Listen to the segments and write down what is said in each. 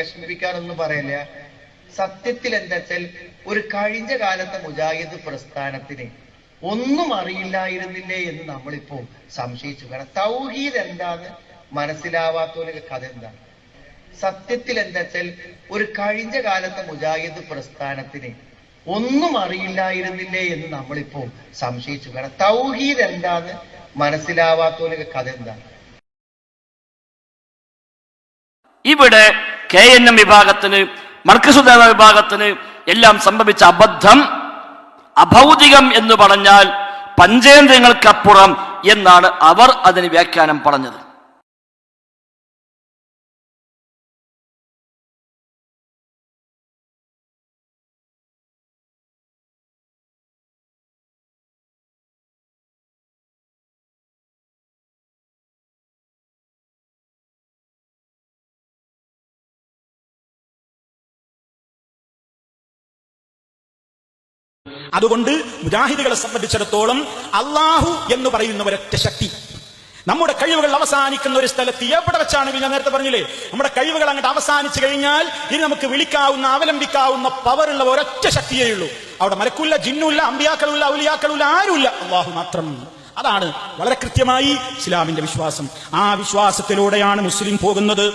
വിഷമിപ്പിക്കാനൊന്നും പറയില്ല. സത്യത്തിൽ എന്താ വെച്ചാൽ ഒരു കഴിഞ്ഞ കാലത്തെ മുജാഹിദ് പ്രസ്ഥാനത്തിന് ഒന്നും അറിയില്ലായിരുന്നില്ലേ എന്ന് നമ്മളിപ്പോ സംശയിച്ചു കാരണം തൗഹീദ് എന്താന്ന് മനസ്സിലാവാത്തവരുടെ കഥ എന്താണ്? സത്യത്തിൽ എന്താ വെച്ചാൽ ഒരു കഴിഞ്ഞ കാലത്തെ മുജാഹിദ് പ്രസ്ഥാനത്തിന് ഒന്നും അറിയില്ലായിരുന്നില്ലേ എന്ന് നമ്മളിപ്പോ സംശയിച്ചു കാരണം തൗഹീദ് എന്താന്ന് മനസ്സിലാവാത്തവരുടെ കഥ എന്താണ്? ഇവിടെ കെ എൻ എം വിഭാഗത്തിന് മർക്കസുദേവ വിഭാഗത്തിന് എല്ലാം സംഭവിച്ച അബദ്ധം അഭൗതികം എന്ന് പറഞ്ഞാൽ പഞ്ചേന്ദ്രിയങ്ങൾക്കപ്പുറം എന്നാണ് അവർ അതിന് വ്യാഖ്യാനം പറഞ്ഞത്. അതുകൊണ്ട് മുജാഹിദുകളെ സംബന്ധിച്ചിടത്തോളം അള്ളാഹു എന്ന് പറയുന്ന ഒരൊറ്റ ശക്തി. നമ്മുടെ കഴിവുകൾ അവസാനിക്കുന്ന ഒരു സ്ഥലത്ത് എവിടെ വെച്ചാണ് ഞാൻ നേരത്തെ പറഞ്ഞില്ലേ? നമ്മുടെ കഴിവുകൾ അങ്ങോട്ട് അവസാനിച്ചു കഴിഞ്ഞാൽ ഇനി നമുക്ക് വിളിക്കാവുന്ന അവലംബിക്കാവുന്ന പവറുള്ള ഒരൊറ്റ ശക്തിയേ ഉള്ളൂ. അവിടെ മലക്കുല്ല ജിന്നുല്ല അമ്പിയാക്കളുള്ള ഔലിയാക്കളുള്ള ആരുമില്ല. അള്ളാഹു മാത്രം. അതാണ് വളരെ കൃത്യമായി ഇസ്ലാമിന്റെ വിശ്വാസം. ആ വിശ്വാസത്തിലൂടെയാണ് മുസ്ലിം പോകുന്നത്.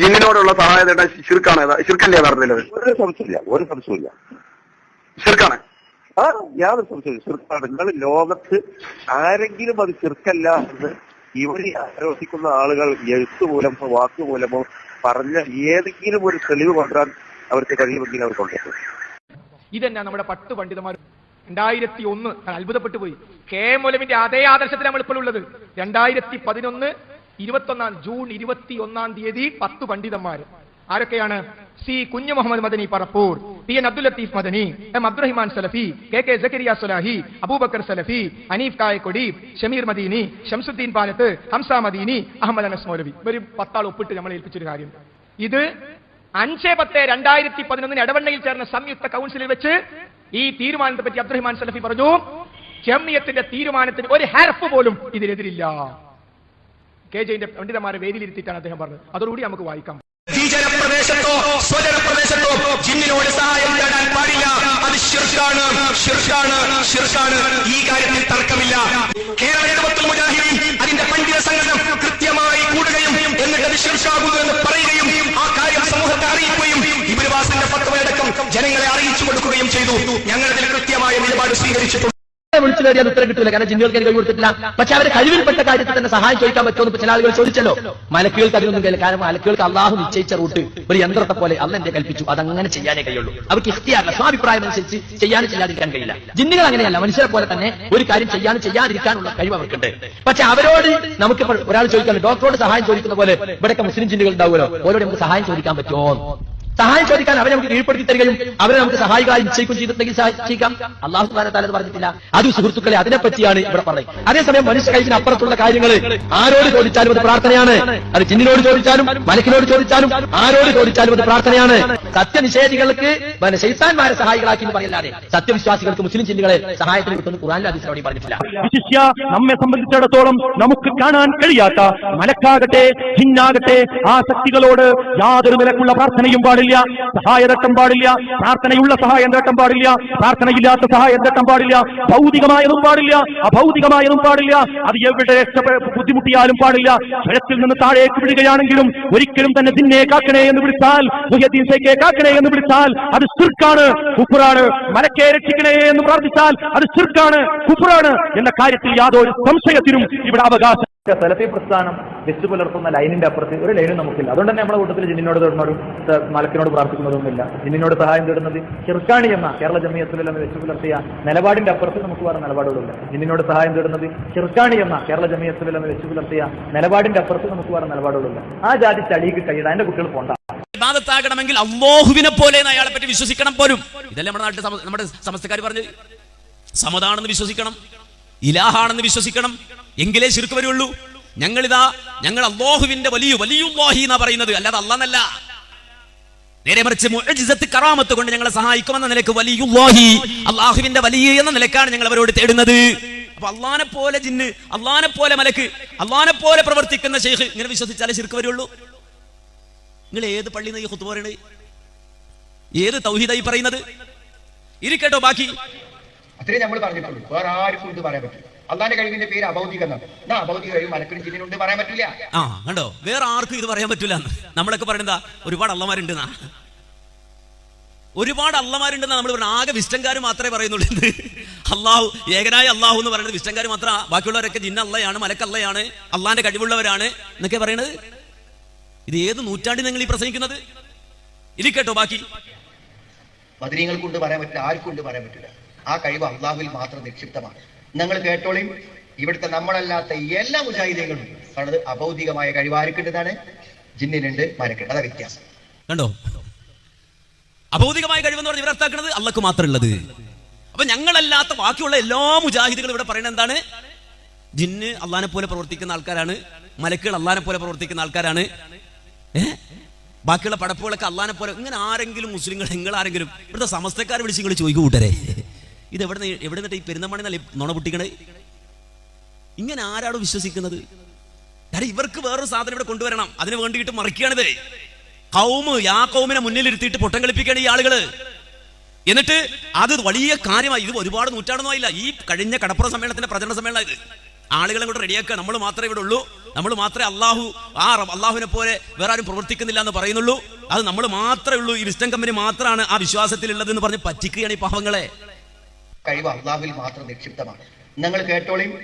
ജിന്നിനോടുള്ള സഹായതയുടെ ശിർക്കാണ് ശിർക്കല്ലേ ഒരു സംശയമില്ല ഒരു സംശയമില്ല ശിർക്കാണ്. ആ യാതൊരു സംശയം ചെറുക്കാണ് നിങ്ങൾ ലോകത്ത് ആരെങ്കിലും അത് ചെറുക്കല്ല എന്ന് ഇവരെ ആരോപിക്കുന്ന ആളുകൾ എഴുത്ത് മൂലമോ വാക്ക് മൂലമോ പറഞ്ഞ ഏതെങ്കിലും ഒരു തെളിവ് കൊണ്ടുവരാൻ അവർക്ക് കഴിയുമെങ്കിൽ അവർ കൊണ്ടുവരും. ഇതന്നെ നമ്മുടെ പട്ട് പണ്ഡിതന്മാർ. രണ്ടായിരത്തി ഒന്ന് അത്ഭുതപ്പെട്ടു പോയി. കെ മൊലവിന്റെ അതേ ആദർശത്തിൽ നമ്മൾ ഇപ്പോൾ ഉള്ളത്. രണ്ടായിരത്തി പതിനൊന്ന് ഇരുപത്തൊന്നാം ജൂൺ ഇരുപത്തി ഒന്നാം തീയതി പത്ത് പണ്ഡിതന്മാർ ആരൊക്കെയാണ്? C Kunhu Muhammad Madani Parappur T N Abdul Latheef Madani M Abdurahiman Salafi K K Zakariya Sulahi Abubakar Salafi Aneef Kayakkodi Shameer Madeeni Shamsuddin Palath Hamza Madeeni Ahmed Anas Moulavi. ഒരു പത്താൾ ഒപ്പിട്ട് നമ്മൾ ഏൽപ്പിച്ചൊരു കാര്യം. ഇത് അഞ്ച് പത്ത് രണ്ടായിരത്തി പതിനൊന്നിന് ഇടവണ്ണയിൽ ചേർന്ന സംയുക്ത കൗൺസിലിൽ വെച്ച് ഈ തീരുമാനത്തെ പറ്റി അബ്ദുറഹിമാൻ സലഫി പറഞ്ഞു ജമിയത്തിന്റെ തീരുമാനത്തിന് ഒരു ഹെർഫ് പോലും ഇതിനെതിരില്ല. കെ ജെന്റെ പണ്ഡിതന്മാരെ വേദിയിലിരുത്തിയിട്ടാണ് അദ്ദേഹം പറഞ്ഞത്. അതോടുകൂടി നമുക്ക് വായിക്കാം. ഭീകരപ്രദേശത്തോ സ്വജനപ്രദേശത്തോ ജിന്നിനോട് സഹായം തേടാൻ പാടില്ല. അത് ശിർഷാണ് ശിർഷാണ് ശിർഷാണ് ഈ കാര്യത്തിൽ തർക്കമില്ല. കേരള അതിന്റെ പണ്ഡിത സംഘടന കൃത്യമായി കൂടുകയും എന്നിട്ട് അത് ശിർഷാകുന്നു എന്ന് പറയുകയും ആ കാര്യം സമൂഹത്തെ അറിയിക്കുകയും ഇബിർവാസിന്റെ പത്വമടക്കം ജനങ്ങളെ അറിയിച്ചു കൊടുക്കുകയും ചെയ്തു. ഞങ്ങൾ ഇതിൽ കൃത്യമായ നിലപാട് സ്വീകരിച്ചിട്ടുണ്ട്. വിളിച്ചു കയറിയാൽ ഉത്തരം കിട്ടില്ല. കാരണം ജിന്നുകൾക്ക് കഴിവ് കൊടുത്തിട്ടില്ല പക്ഷെ അവരെ കഴിവിൽപ്പെട്ട കാര്യത്തിൽ തന്നെ സഹായം ചോദിക്കാൻ പറ്റുമോ എന്ന് ചില ആളുകൾ ചോദിച്ചല്ലോ. മലക്കുകൾക്ക് അതിനൊന്നും കഴിയില്ല കാരണം മലക്കുകൾക്ക് അള്ളാഹു നിശ്ചയിച്ച റൂട്ട് ഒരു യന്ത്രത്തെ പോലെ അന്ന് എന്റെ കൽപ്പിച്ചു. അതങ്ങനെ ചെയ്യാനേ കഴിയുള്ളൂ. അവർക്ക് ഇഷ്ടിയാറില്ല. സ്വാഭിപ്രായം അനുസരിച്ച് ചെയ്യാനും ചെയ്യാതിരിക്കാൻ കഴിയില്ല. ജിന്നുകൾ അങ്ങനെയല്ല. മനുഷ്യരെ പോലെ തന്നെ ഒരു കാര്യം ചെയ്യാനും ചെയ്യാതിരിക്കാനുള്ള കഴിവ് അവർക്കുണ്ട്. പക്ഷെ അവരോട് നമുക്ക് ഒരാൾ ചോദിക്കാൻ ഡോക്ടറോട് സഹായം ചോദിക്കുന്ന പോലെ ഇവിടെയൊക്കെ മുസ്ലിം ജിന്നുകൾ ഉണ്ടാവുമല്ലോ. ഓരോട് നമുക്ക് സഹായം ചോദിക്കാൻ പറ്റുമോ സഹായം ചോദിക്കാൻ അവരെ നമുക്ക് കീഴ്പ്പെടുത്തി തരികയും അവരെ നമുക്ക് സഹായികളായി നിശ്ചയിക്കും ചെയ്തിട്ടുണ്ടെങ്കിൽ സഹായിക്കാം. അള്ളാഹു താലത് പറഞ്ഞിട്ടില്ല. അത് സുഹൃത്തുക്കളെ അതിനെപ്പറ്റിയാണ് ഇവിടെ പറയുന്നത് അതേസമയം മനുഷ്യ കഴിച്ചിന് അപ്പുറത്തുള്ള കാര്യങ്ങൾ ആരോട് ചോദിച്ചാലും അത് പ്രാർത്ഥനയാണ്. അത് ചിന്നിനോട് ചോദിച്ചാലും മലക്കിനോട് ചോദിച്ചാലും ആരോട് ചോദിച്ചാലും അത് പ്രാർത്ഥനയാണ്. സത്യനിഷേധികൾക്ക് ശൈത്താൻമാരെ സഹായികളാക്കി എന്ന് പറയല്ലാതെ സത്യവിശ്വാസികൾക്ക് മുസ്ലിം ചിന്തകളെ സഹായത്തിന് കിട്ടുന്ന ഖുറാനിൽ അവിടെ പറഞ്ഞിട്ടില്ല. വിശിഷ്യ നമ്മെ സംബന്ധിച്ചിടത്തോളം നമുക്ക് കാണാൻ കഴിയാത്ത മലക്കാകട്ടെ ഹിന്നാകട്ടെ ആ ശക്തികളോട് യാതൊരു നിലക്കുള്ള പ്രാർത്ഥനയും പാടില്ല. സഹായ തട്ടം പാടില്ല പ്രാർത്ഥനയുള്ള സഹായം തട്ടം പാടില്ല പ്രാർത്ഥനയില്ലാത്ത സഹായം തട്ടം പാടില്ല ഭൗതികമായതും പാടില്ല അഭൗതികമായതും പാടില്ല അത് എവിടെ ബുദ്ധിമുട്ടിയാലും പാടില്ല സ്വയത്തിൽ നിന്ന് താഴേക്ക് വിടുകയാണെങ്കിലും ഒരിക്കലും തന്നെ ദിന്നെ കാക്കണേ എന്ന് വിളിച്ചാൽ കാക്കണേ എന്ന് വിളിച്ചാൽ അത് സിർക്കാണ് കുപ്പുറാണ് മലക്കെ രക്ഷിക്കണേ എന്ന് പ്രാർത്ഥിച്ചാൽ അത് സിർക്കാണ് കുപ്പുറാണ് എന്ന കാര്യത്തിൽ യാതൊരു സംശയത്തിനും ഇവിടെ അവകാശം സെലഫി പ്രസ്ഥാനം വെച്ചു പുലർത്തുന്ന ലൈനിന്റെ അപ്പുറത്ത് ഒരു ലൈനും നമുക്കില്ല. അതുകൊണ്ട് തന്നെ നമ്മുടെ കൂട്ടത്തിൽ ജിന്നിനോട് തൊടുന്നതും മലക്കിനോട് പ്രാർത്ഥിക്കുന്നതൊന്നുമില്ല ജിന്നിനോട് സഹായം തേടുന്നത് ചെറുക്കാണി എന്ന കേരള ജമിയത്തിലെല്ലാം വെച്ചു പുലർത്തിയ നിലപാടിന്റെ അപ്പുറത്ത് നമുക്ക് വേറെ നിലപാടുകളില്ല. ജിന്നിനോട് സഹായം തേടുന്നത് ചെറുക്കാണി എന്ന കേരള ജമിയത്തിലെല്ലാം വെച്ചു പുലർത്തിയ നിലപാടിന്റെ അപ്പുറത്ത് നമുക്ക് വേറെ നിലപാടുകളില്ല. ആ ജാതി ചളിക്ക് കഴിയുക എന്റെ കുട്ടികൾ പോണ്ട. ഇബാദത്താകണമെങ്കിൽ അള്ളാഹുവിനെ പോലെ അയാളെ പറ്റി വിശ്വസിക്കണം പോലും. ഇതല്ലേ നമ്മുടെ നാട്ടിൽ നമ്മുടെ സമസ്തക്കാർ പറഞ്ഞത്? സമതാണെന്ന് വിശ്വസിക്കണം. ഇലാഹാണെന്ന് വിശ്വസിക്കണം. എങ്കിലേ ശിർക്ക് വരുള്ളൂ. ഞങ്ങളിതാ ഞങ്ങൾ അള്ളാഹുവിന്റെ വലിയ വലിയുല്ലാഹി എന്നാ പറയുന്നത്. അല്ലാതെ അല്ലാന്നല്ല നേരെ മറിച്ച് മുഅ്ജിസത്ത് കറാമത്ത് കൊണ്ട് ഞങ്ങളെ സഹായിക്കുമെന്ന നിലയ്ക്ക് വലിയുല്ലാഹി അള്ളാഹുവിന്റെ വലിയ എന്ന നിലക്കാണ് ഞങ്ങൾ അവരോട് തേടുന്നത്. അപ്പൊ അള്ളാനെ പോലെ ജിന്ന് അള്ളാനെ പോലെ മലക്ക് അള്ളാനെ പോലെ പ്രവർത്തിക്കുന്ന ഷെയ്ഖ് ഇങ്ങനെ വിശ്വസിച്ചാലേ ശിർക്ക് വരുള്ളൂ. നിങ്ങൾ ഏത് പള്ളിയിൽ നിന്ന് ഈ പറയണത് ഏത് തൗഹീദായി പറയുന്നത്? ഇരിക്കട്ടോ ബാക്കി. അത്രേ നമ്മൾ പറഞ്ഞിട്ടുള്ളൂ. വേറെ ആർക്കും ഇത് പറയാൻ പറ്റില്ല. അള്ളാന്റെ കഴിവിന്റെ പേര് അബൗദിക എന്നാണ് എന്നാ അഭൗതിക കഴിവ് മലക്കിനും പറയാൻ പറ്റില്ല ആ കണ്ടോ? വേറെ ആർക്കും ഇത് പറയാൻ പറ്റില്ല നമ്മളൊക്കെ പറയുന്നതാ ഒരുപാട് അള്ളമാരുണ്ട് ഒരുപാട് അള്ളമാരുണ്ടെന്ന് നമ്മൾ പറയുന്നത്. ആകെ വിഷ്ടംകാർ മാത്രമേ പറയുന്നുള്ളൂ എന്ത്? അള്ളാഹു ഏകനായ അള്ളാഹു എന്ന് പറയുന്നത് വിഷ്ടംകാർ മാത്രം ബാക്കിയുള്ളവരൊക്കെ ജിന്ന അള്ളയാണ് മലക്കള്ളയാണ് അള്ളാന്റെ കഴിവുള്ളവരാണ് എന്നൊക്കെ പറയണത്. ഇത് ഏത് നൂറ്റാണ്ടിൽ നിങ്ങൾ ഈ പ്രസംഗിക്കുന്നത്? ഇരിക്കട്ടോ ബാക്കി. ബദരീങ്ങൾ കൊണ്ട് പറയാൻ പറ്റില്ല ആർക്കും കൊണ്ട് പറയാൻ പറ്റില്ല ആ കഴിവ് അള്ളാഹുവിൽ മാത്രം നിക്ഷിപ്തമാണ്. നിങ്ങൾ കേട്ടോളിയും ഇവിടുത്തെ നമ്മളല്ലാത്ത എല്ലാ മുജാഹിദികളും അത് അഭൗതികമായ കഴിവ് ആർക്കുണ്ടതാണ് ജിന്നിനുണ്ട് മരക്കുണ്ട്. അതാ വ്യത്യാസം. കണ്ടോ? അഭൗതികമായ കഴിവെന്ന് പറഞ്ഞ് ഇവരർത്ഥാക്കുന്നത് അള്ളക്ക് മാത്രം ഉള്ളത്. അപ്പൊ ഞങ്ങളല്ലാത്ത ബാക്കിയുള്ള എല്ലാ മുജാഹിദികളും ഇവിടെ പറയുന്നത് എന്താണ്? ജിന്ന് അള്ളാനെ പോലെ പ്രവർത്തിക്കുന്ന ആൾക്കാരാണ്. മലക്കുകൾ അള്ളാനെ പോലെ പ്രവർത്തിക്കുന്ന ആൾക്കാരാണ്. ഏഹ് ബാക്കിയുള്ള പടപ്പുകളൊക്കെ അള്ളാനെ പോലെ ഇങ്ങനെ ആരെങ്കിലും മുസ്ലിങ്ങൾ നിങ്ങൾ ആരെങ്കിലും ഇവിടുത്തെ സമസ്തക്കാരെ വിളിച്ച് നിങ്ങൾ ചോദിക്കൂ കൂട്ടരെ. ഇത് എവിടെ നിന്ന് എവിടെ നിന്നിട്ട് ഈ പെരുന്നമണി നല്ല നുണ പൊട്ടിക്കണേ? ഇങ്ങനെ ആരാണ് വിശ്വസിക്കുന്നത്? കാരണം ഇവർക്ക് വേറൊരു സാധനം ഇവിടെ കൊണ്ടുവരണം. അതിന് വേണ്ടിയിട്ട് മറിക്കുകയാണിത് കൗമ് യാ കൗമിനെ മുന്നിലിരുത്തിയിട്ട് പൊട്ടം കളിപ്പിക്കുകയാണ് ഈ ആളുകൾ. എന്നിട്ട് അത് വലിയ കാര്യമായി. ഇത് ഒരുപാട് നൂറ്റാണ്ടൊന്നും ആയില്ല. ഈ കഴിഞ്ഞ കടപ്പുറ സമ്മേളനത്തിന്റെ പ്രചരണ സമ്മേളനം ഇത്. ആളുകളെ കൂടെ റെഡിയാക്കുക. നമ്മൾ മാത്രമേ ഇവിടെ ഉള്ളൂ. നമ്മൾ മാത്രമേ അള്ളാഹു ആ അള്ളാഹുവിനെ പോലെ വേറെ ആരും പ്രവർത്തിക്കുന്നില്ല എന്ന് പറയുന്നുള്ളൂ. അത് നമ്മൾ മാത്രമേ ഉള്ളൂ. ഈ വിസ്റ്റം കമ്പനി മാത്രമാണ് ആ വിശ്വാസത്തിലുള്ളത് എന്ന് പറഞ്ഞ് പറ്റിക്കുകയാണ് ഈ പാവങ്ങളെ. കഴിവ് അള്ളാഹുവിൽ മാത്രം നിക്ഷിപ്തമാണ്. നിങ്ങൾ കേട്ടോളിയും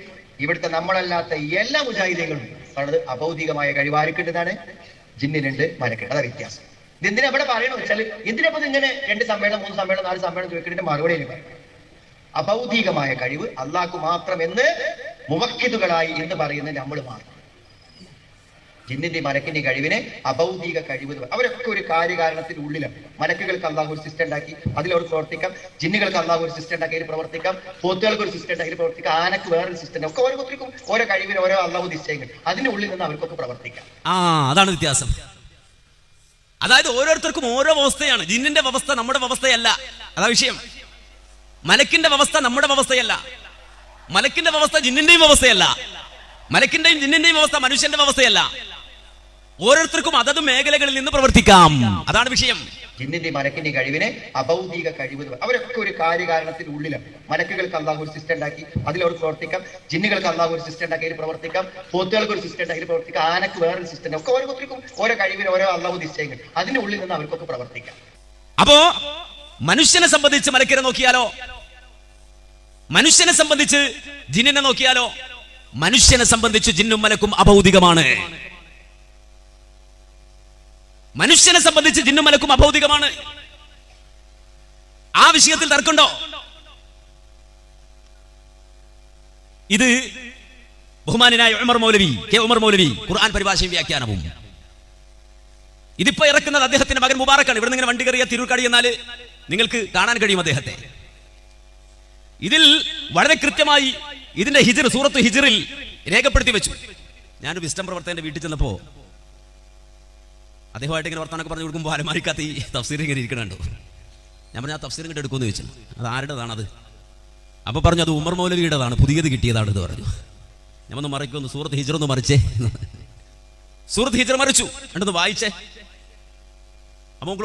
ഇവിടുത്തെ നമ്മളല്ലാത്ത എല്ലാ മുജാഹിദികളും അത് അഭൗതികമായ കഴിവ് ആർക്കുണ്ടതാണ് ജിന്നിനുണ്ട് മരക്കുണ്ട് അതാ വ്യത്യാസം ഇതെന്തിനാ ഇവിടെ പറയണോ വെച്ചാൽ എന്തിനപ്പോ ഇങ്ങനെ രണ്ട് സമ്മേളനം മൂന്ന് സമ്മേളനം നാല് സമ്മേളനം ചോദിക്കുന്നതിന്റെ മറുപടി അഭൗതികമായ കഴിവ് അള്ളാഹ്ക്ക് മാത്രം എന്ന് മുവക്കിതുകളായി എന്ന് പറയുന്ന നമ്മൾ മാത്രം. ജിന്നിന്റെ മലക്കിന്റെ കഴിവിനെ അഭൗതിക കഴിവ്. അവരൊക്കെ ഒരു കാര്യകാരണത്തിന്റെ ഉള്ളിലാണ്. മലക്കുകൾക്ക് അള്ളാഹു ഒരു സിസ്റ്റം ഉണ്ടാക്കി അതിലവർ പ്രവർത്തിക്കാം. ജിന്നുകൾക്ക് അള്ളാഹു ഒരു സിസ്റ്റം ഉണ്ടാക്കി അതിൽ പ്രവർത്തിക്കാം. പോത്തുകൾക്ക് ഒരു സിസ്റ്റം ഉണ്ടാക്കി പ്രവർത്തിക്കാം. ആനക്ക് വേറൊരു സിസ്റ്റം ഒക്കെ ഓരോരുത്തർക്കും ഓരോ കഴിവിന് ഓരോ അള്ളാഹു നിശ്ചയങ്ങൾ. അതിന്റെ ഉള്ളിൽ നിന്ന് അവർക്കൊക്കെ പ്രവർത്തിക്കാം. ആ അതാണ് വ്യത്യാസം. അതായത് ഓരോരുത്തർക്കും ഓരോ വ്യവസ്ഥയാണ്. ജിന്നിന്റെ വ്യവസ്ഥ നമ്മുടെ വ്യവസ്ഥയല്ല. അതാ വിഷയം. മലക്കിന്റെ വ്യവസ്ഥ നമ്മുടെ വ്യവസ്ഥയല്ല. മലക്കിന്റെ വ്യവസ്ഥ ജിന്നിന്റെയും വ്യവസ്ഥയല്ല. മലക്കിന്റെയും ജിന്നിന്റെയും വ്യവസ്ഥ മനുഷ്യന്റെ വ്യവസ്ഥയല്ല. ഓരോരുത്തർക്കും അതത് മേഖലകളിൽ നിന്ന് പ്രവർത്തിക്കാം. അതാണ് വിഷയം. ജിന്നിന്റെ മലക്കിന്റെ കഴിവിനെ അഭൗതിക കഴിവ് അവരൊക്കെ ഒരു കാര്യകാരണത്തിന്റെ ഉള്ളിലാണ്. മലക്കുകൾക്ക് അള്ളാഹു ഒരു സിസ്റ്റം ഉണ്ടാക്കി അതിലവർ പ്രവർത്തിക്കാം. ജിന്നുകൾക്ക് അള്ളാഹു ഒരു സിസ്റ്റം ഉണ്ടാക്കി അതിൽ പ്രവർത്തിക്കാം. പോത്തുകൾക്ക് ഒരു സിസ്റ്റം ഉണ്ടാക്കി പ്രവർത്തിക്കാം. ആനക്ക് വേറൊരു സിസ്റ്റം ഒക്കെ ഓരോരുത്തർക്കും ഓരോ കഴിവിന് ഓരോ അള്ളാഹു നിശ്ചയങ്ങൾ. അതിന്റെ ഉള്ളിൽ നിന്ന് അവർക്കൊക്കെ പ്രവർത്തിക്കാം. അപ്പോ മനുഷ്യനെ സംബന്ധിച്ച് മലക്കിനെ നോക്കിയാലോ? മനുഷ്യനെ സംബന്ധിച്ച് ജിന്നിനെ നോക്കിയാലോ? മനുഷ്യനെ സംബന്ധിച്ച് ജിന്നും മലക്കും അഭൗതികമാണ് മനുഷ്യനെ സംബന്ധിച്ച് ജിന്നും മലക്കും അഭൗതികമാണ്. ആ വിഷയത്തിൽ തർക്കമുണ്ടോ? ഇത് ബഹുമാനായ ഉമർ മൗലവി കെ ഉമർ മൗലവി ഖുർആൻ പരിഭാഷയും വ്യാഖ്യാനവും. ഇതിപ്പോ ഇറക്കുന്നത് അദ്ദേഹത്തിന്റെ മകൻ മുബാറക്കാണ്. ഇവിടെ ഇങ്ങനെ വണ്ടി കയറിയ തിരുക്കടി എന്നാൽ നിങ്ങൾക്ക് കാണാൻ കഴിയും അദ്ദേഹത്തെ. ഇതിൽ വളരെ കൃത്യമായി ഇതിന്റെ ഹിജിർ സൂറത്ത് ഹിജിറിൽ രേഖപ്പെടുത്തി വെച്ചു. ഞാനൊരു വിസ്റ്റം പ്രവർത്തകന്റെ വീട്ടിൽ ചെന്നപ്പോ അദ്ദേഹമായിട്ട് ഇങ്ങനെ വർത്തമാനൊക്കെ പറഞ്ഞു കൊടുക്കുമ്പോൾ അലമാരിക്കകത്ത് ഈ തഫ്സീർ ഇങ്ങനെ ഇരിക്കണുണ്ടോ? ഞാൻ പറഞ്ഞു ആ തഫ്സീർ ഇങ്ങോട്ട് എടുക്കുമെന്ന് ചോദിച്ചു അത് ആരുടേതാണത് അപ്പോൾ പറഞ്ഞു അത് ഉമർ മൗലവിയുടേതാണ് പുതിയത് കിട്ടിയതാണ് എന്ന് പറഞ്ഞു. ഞാൻ ഒന്ന് മറിക്കൊന്ന് സൂറത്ത് ഹിജർ ഒന്ന് മറിച്ചേ. സൂറത്ത് ഹിജർ മറിച്ചു. എന്നൊന്ന് വായിച്ചേ. അപ്പോൾ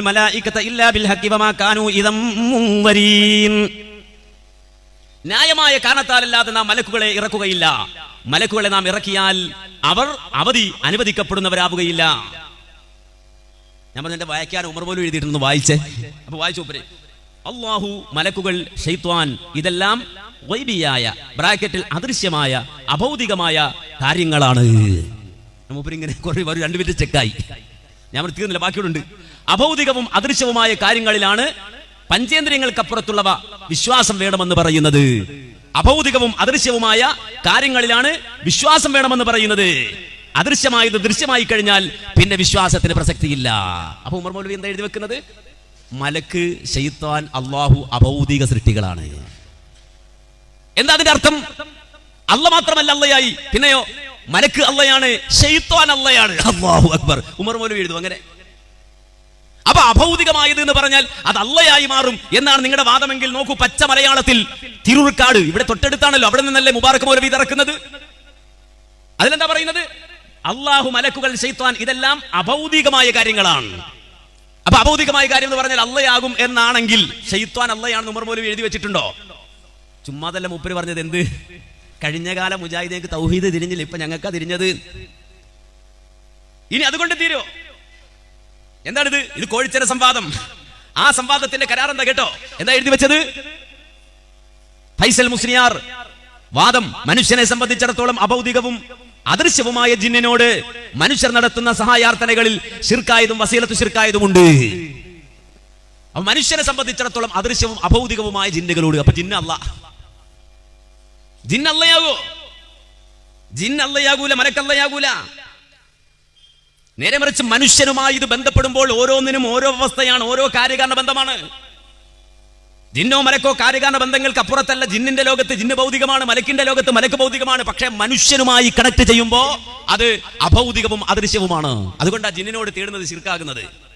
മലായികത ഇല്ലാ ബിൽ ഇദം മുൻവരീൻ. ന്യായമായ കാരണത്താലല്ലാതെ നാം മലക്കുകളെ ഇറക്കുകയില്ല. മലക്കുകളെ നാം ഇറക്കിയാൽ അവർ അവധി അനുവദിക്കപ്പെടുന്നവരാവുകയില്ല. ഞാൻ പറഞ്ഞ വായിക്കാൻ ഉമർ പോലും എഴുതിയിട്ടുണ്ട് വായിച്ചേ. അപ്പൊ വായിച്ചു അള്ളാഹു മലക്കുകൾ ഷെയ്ത്വാൻ ഇതെല്ലാം വൈബിയായ ബ്രാക്കറ്റിൽ അദൃശ്യമായ അഭൗതികമായ കാര്യങ്ങളാണ്. മൂപ്പരിങ്ങനെ കുറേ ഒരു രണ്ട് മിനിറ്റ് ചെക്കായി ഞാൻ തീർന്നില്ല ബാക്കിയുണ്ട്. അഭൗതികവും അദൃശ്യവുമായ കാര്യങ്ങളിലാണ് പഞ്ചേന്ദ്രിയങ്ങൾക്കപ്പുറത്തുള്ളവ വിശ്വാസം വേണമെന്ന് പറയുന്നത്. അഭൗതികവും അദൃശ്യവുമായ കാര്യങ്ങളിലാണ് വിശ്വാസം വേണമെന്ന് പറയുന്നത്. അദൃശ്യമായത് ദൃശ്യമായി കഴിഞ്ഞാൽ പിന്നെ വിശ്വാസത്തിന് പ്രസക്തിയില്ല. അപ്പൊ ഉമർ മൗലവി എന്താ എഴുതി വെക്കുന്നത്? മലക്ക് ഷെയ്ത്താൻ അള്ളാഹു അഭൗതിക സൃഷ്ടികളാണ്. എന്താ അതിന്റെ അർത്ഥം? അല്ല മാത്രമല്ല അല്ലയായി. പിന്നെയോ? മലക്ക് അല്ലയാണ് ഷെയ്ത്താൻ അല്ലയാണ്. അള്ളാഹു അക്ബർ. ഉമർ മൗലവി എഴുതും അങ്ങനെ. അപ്പൊ അഭൗതികമായത് എന്ന് പറഞ്ഞാൽ അത് അല്ലയായി മാറും എന്നാണ് നിങ്ങളുടെ വാദമെങ്കിൽ നോക്കൂ പച്ച മലയാളത്തിൽ തിരുൾക്കാട്. ഇവിടെ തൊട്ടടുത്താണല്ലോ. അവിടെ നിന്നല്ലേ മുബാറക് മൗലവി ഇറക്കുന്നത് അതിലെന്താ പറയുന്നത്? അള്ളാഹു മലക്കുകൾ ചെയ്ത്താൻ ഇതെല്ലാം അഭൗതികമായ കാര്യങ്ങളാണ്. അപ്പൊ അഭൗതികമായ കാര്യം എന്ന് പറഞ്ഞാൽ അള്ളയാകും എന്നാണെങ്കിൽ ഷെയ്ത്വാൻ അള്ളയാണെന്ന് ഉമർ മൗലവി എഴുതി വെച്ചിട്ടുണ്ടോ? ചുമ്മാതല്ല മുപ്പര് പറഞ്ഞത് എന്ത്? കഴിഞ്ഞ കാല മുജാഹിദേക്ക് തൗഹീദ് തിരിഞ്ഞില്ല? ഇപ്പൊ ഞങ്ങൾക്കാ തിരിഞ്ഞത്. ഇനി അതുകൊണ്ട് തീരോ? എന്താണിത്? ഇത് കോഴിച്ചര സംവാദം. ആ സംവാദത്തിന്റെ കരാർ എന്താ കേട്ടോ? എന്താ എഴുതി വെച്ചത്? ഫൈസൽ മുസ്ലിയാർ വാദം മനുഷ്യനെ സംബന്ധിച്ചിടത്തോളം അഭൗതികവും അദൃശ്യവുമായ ജിന്നിനോട് മനുഷ്യർ നടത്തുന്ന സഹായാർത്ഥനകളിൽ ശിർക്കായതും വസീലത്തു ശിർക്കായതുമുണ്ട്. അപ്പൊ മനുഷ്യനെ സംബന്ധിച്ചിടത്തോളം അദൃശ്യവും അഭൗതികവുമായ ജിന്നുകളോട്. അപ്പൊ ജിന്ന അല്ല ജിന്നല്ലയാകോ ജിന്നല്ലയാകൂല മലക്കല്ലയാകൂല നേരെ മറിച്ച് മനുഷ്യനുമായി ഇത് ബന്ധപ്പെടുമ്പോൾ ഓരോന്നിനും ഓരോ അവസ്ഥയാണ് ഓരോ കാര്യകാരണ ബന്ധമാണ്. ജിന്നോ മലക്കോ കാര്യകാരണ ബന്ധങ്ങൾക്ക് അപ്പുറത്തല്ല ജിന്നിന്റെ ലോകത്ത് ജിന്ന് ഭൗതികമാണ് മലക്കിന്റെ ലോകത്ത് മലക്ക് ഭൗതികമാണ്. പക്ഷെ മനുഷ്യനുമായി കണക്ട് ചെയ്യുമ്പോൾ അത് അഭൗതികവും അദൃശ്യവുമാണ്. അതുകൊണ്ടാണ് ജിന്നിനോട് തേടുന്നത് ശിർക്കാകുന്നത്.